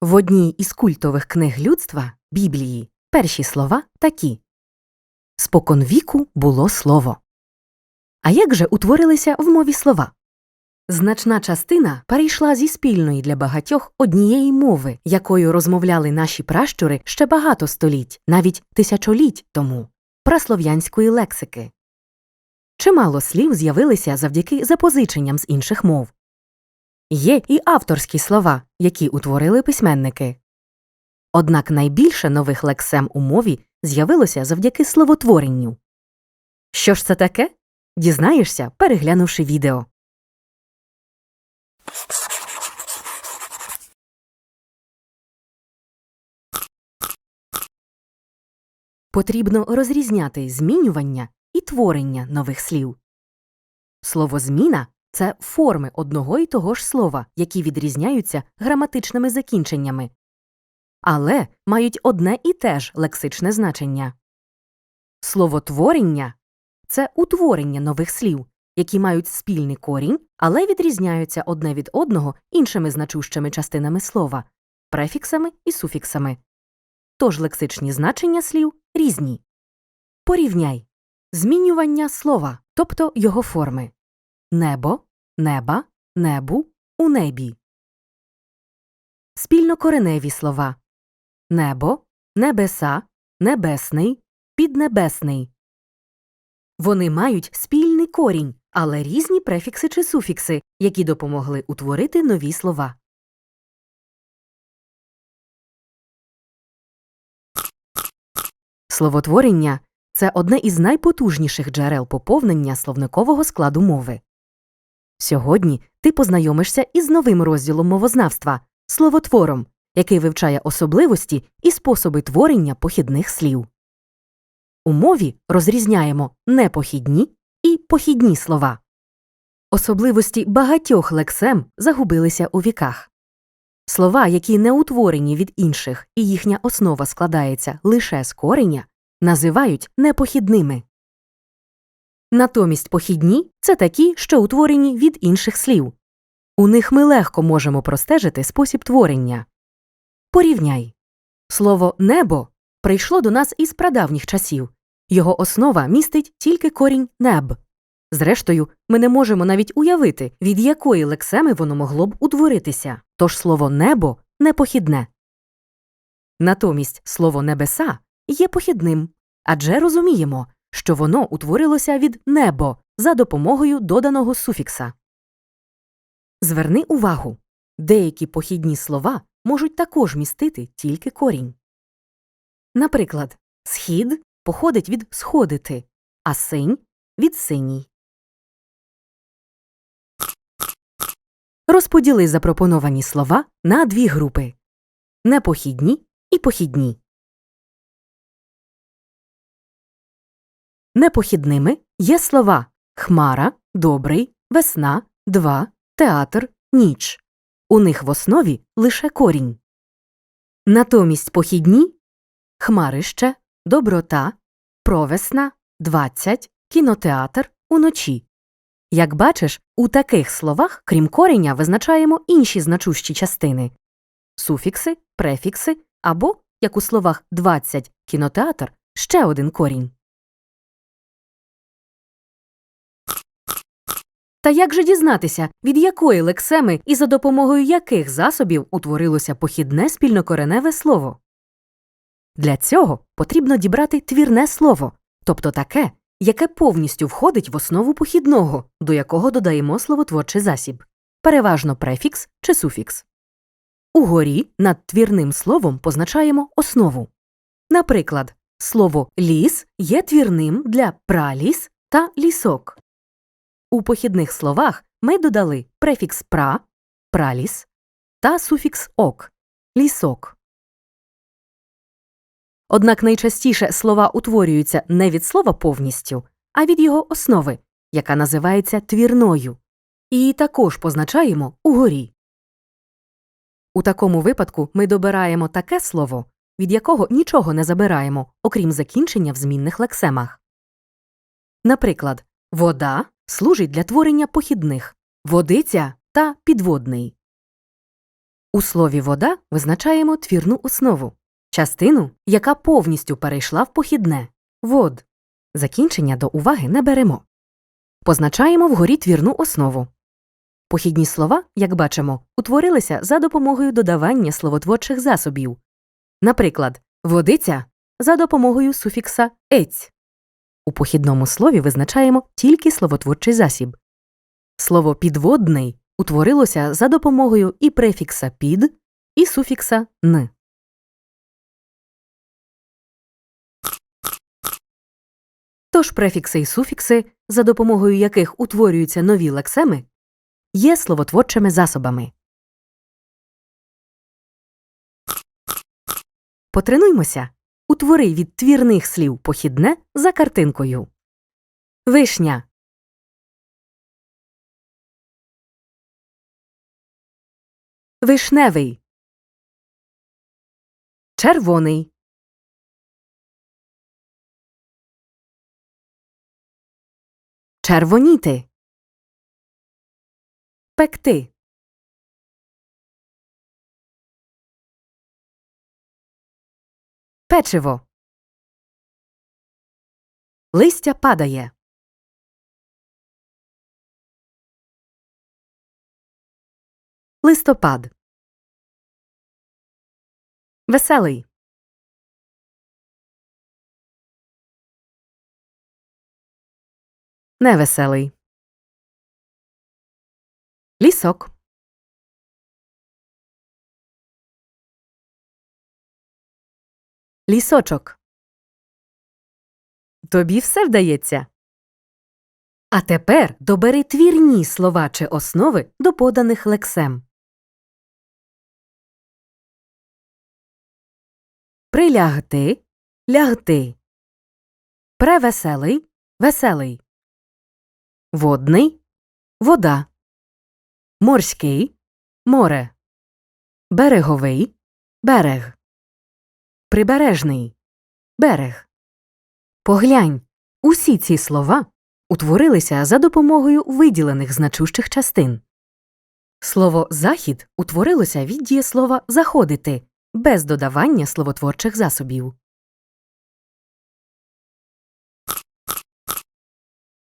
В одній із культових книг людства Біблії перші слова такі Споконвіку було слово. А як же утворилися в мові слова? Значна частина перейшла зі спільної для багатьох однієї мови, якою розмовляли наші пращури ще багато століть, навіть тисячоліть тому праслов'янської лексики. Чимало слів з'явилися завдяки запозиченням з інших мов. Є і авторські слова, які утворили письменники. Однак найбільше нових лексем у мові з'явилося завдяки словотворенню. Що ж це таке? Дізнаєшся, переглянувши відео. Потрібно розрізняти змінювання і творення нових слів. Слово зміна це форми одного і того ж слова, які відрізняються граматичними закінченнями, але мають одне і те ж лексичне значення. Словотворення це утворення нових слів, які мають спільний корінь, але відрізняються одне від одного іншими значущими частинами слова, префіксами і суфіксами. Тож лексичні значення слів різні. Порівняй змінювання слова, тобто його форми небо, неба, небу, у небі. Спільнокореневі слова небо, небеса, небесний, піднебесний. Вони мають спільний корінь, але різні префікси чи суфікси, які допомогли утворити нові слова. Словотворення це одне із найпотужніших джерел поповнення словникового складу мови. Сьогодні ти познайомишся із новим розділом мовознавства словотвором, який вивчає особливості і способи творення похідних слів. У мові розрізняємо непохідні і похідні слова. Особливості багатьох лексем загубилися у віках. Слова, які не утворені від інших і їхня основа складається лише з кореня, називають непохідними. Натомість похідні це такі, що утворені від інших слів. У них ми легко можемо простежити спосіб творення. Порівняй слово небо прийшло до нас із прадавніх часів. Його основа містить тільки корінь неб. Зрештою, ми не можемо навіть уявити, від якої лексеми воно могло б утворитися, тож слово небо непохідне. Натомість слово небеса є похідним, адже розуміємо, що воно утворилося від небо за допомогою доданого суфікса. Зверни увагу деякі похідні слова можуть також містити тільки корінь. Наприклад, схід походить від сходити, а синь від синій. Розподіли запропоновані слова на дві групи непохідні і похідні. Непохідними є слова хмара, добрий, весна, два, театр, ніч. У них в основі лише корінь. Натомість похідні хмарище, доброта, провесна, двадцять, кінотеатр уночі. Як бачиш, у таких словах, крім кореня, визначаємо інші значущі частини суфікси, префікси або, як у словах двадцять кінотеатр, ще один корінь. Та як же дізнатися, від якої лексеми і за допомогою яких засобів утворилося похідне спільнокореневе слово? Для цього потрібно дібрати твірне слово, тобто таке, яке повністю входить в основу похідного, до якого додаємо словотворчий засіб, переважно префікс чи суфікс. Угорі над твірним словом позначаємо основу. Наприклад, слово ліс є твірним для праліс та лісок. У похідних словах ми додали префікс пра, праліс та суфікс ок лісок. Однак найчастіше слова утворюються не від слова повністю, а від його основи, яка називається твірною. Її також позначаємо угорі. У такому випадку ми добираємо таке слово, від якого нічого не забираємо, окрім закінчення в змінних лексемах. Наприклад, вода служить для творення похідних водиця та підводний. У слові вода визначаємо твірну основу, частину, яка повністю перейшла в похідне вод. Закінчення до уваги не беремо. Позначаємо вгорі твірну основу. Похідні слова, як бачимо, утворилися за допомогою додавання словотворчих засобів. Наприклад, водиця за допомогою суфікса ець. У похідному слові визначаємо тільки словотворчий засіб. Слово підводний утворилося за допомогою і префікса під, і суфікса н. Тож префікси і суфікси, за допомогою яких утворюються нові лексеми, є словотворчими засобами. Потренуймося. Утвори від твірних слів похідне за картинкою. Вишня. Вишневий. Червоний. Червоніти. Пекти. Печиво. Листя падає. Листопад. Веселий. Невеселий. Лісок. Лісочок. Тобі все вдається. А тепер добери твірні слова чи основи до поданих лексем. Прилягти, лягти. Превеселий, веселий. Водний, вода. Морський, море. Береговий, берег. Прибережний, берег. Поглянь, усі ці слова утворилися за допомогою виділених значущих частин. Слово захід утворилося від дієслова заходити без додавання словотворчих засобів.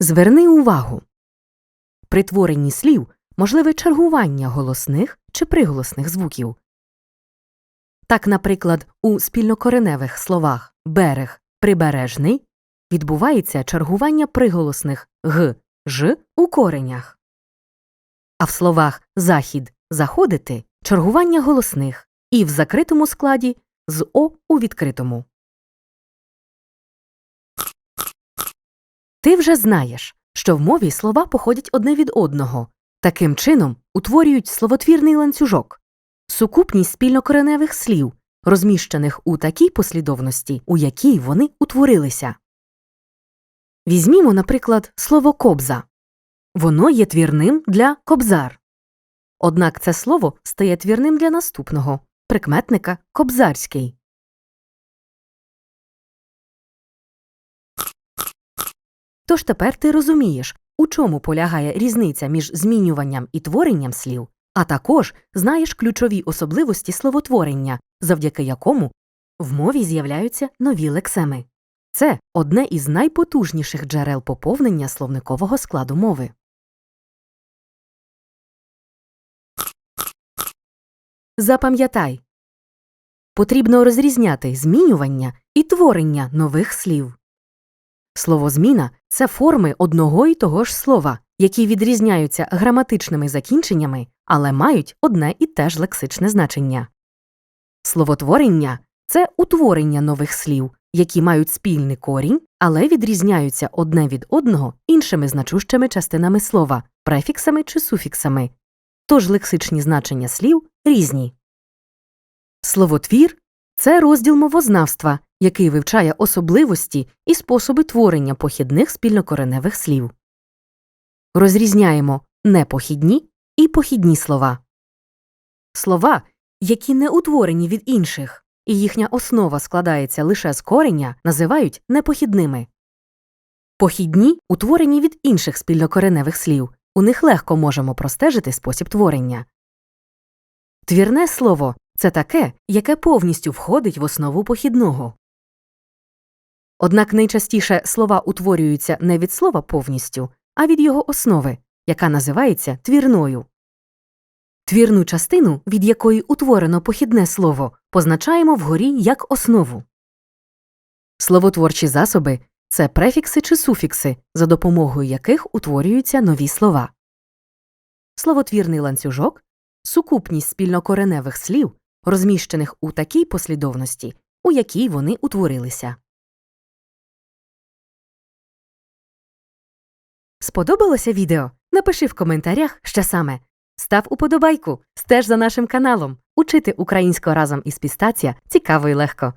Зверни увагу. При творенні слів можливе чергування голосних чи приголосних звуків. Так, наприклад, у спільнокореневих словах берег прибережний відбувається чергування приголосних г, ж у коренях. А в словах захід заходити чергування голосних і в закритому складі з о у відкритому. Ти вже знаєш, що в мові слова походять одне від одного. Таким чином утворюють словотвірний ланцюжок, сукупність спільнокореневих слів, розміщених у такій послідовності, у якій вони утворилися. Візьмімо, наприклад, слово кобза. Воно є твірним для кобзар. Однак це слово стає твірним для наступного прикметника кобзарський. Тож тепер ти розумієш, у чому полягає різниця між змінюванням і творенням слів, а також знаєш ключові особливості словотворення, завдяки якому в мові з'являються нові лексеми. Це одне із найпотужніших джерел поповнення словникового складу мови. Запам'ятай потрібно розрізняти змінювання і творення нових слів. Словозміна це форми одного і того ж слова, які відрізняються граматичними закінченнями, але мають одне і те ж лексичне значення. Словотворення це утворення нових слів, які мають спільний корінь, але відрізняються одне від одного іншими значущими частинами слова, префіксами чи суфіксами. Тож лексичні значення слів різні. Словотвір це розділ мовознавства, який вивчає особливості і способи творення похідних спільнокореневих слів. Розрізняємо непохідні і похідні слова. Слова, які не утворені від інших, і їхня основа складається лише з кореня, називають непохідними. Похідні утворені від інших спільнокореневих слів. У них легко можемо простежити спосіб творення. Твірне слово це таке, яке повністю входить в основу похідного. Однак найчастіше слова утворюються не від слова повністю, а від його основи, яка називається твірною. Твірну частину, від якої утворено похідне слово, позначаємо вгорі як основу. Словотворчі засоби це префікси чи суфікси, за допомогою яких утворюються нові слова. Словотвірний ланцюжок сукупність спільнокореневих слів, розміщених у такій послідовності, у якій вони утворилися. Сподобалося відео? Напиши в коментарях, що саме. Став уподобайку, стеж за нашим каналом. Учити українську разом із Пістація цікаво і легко.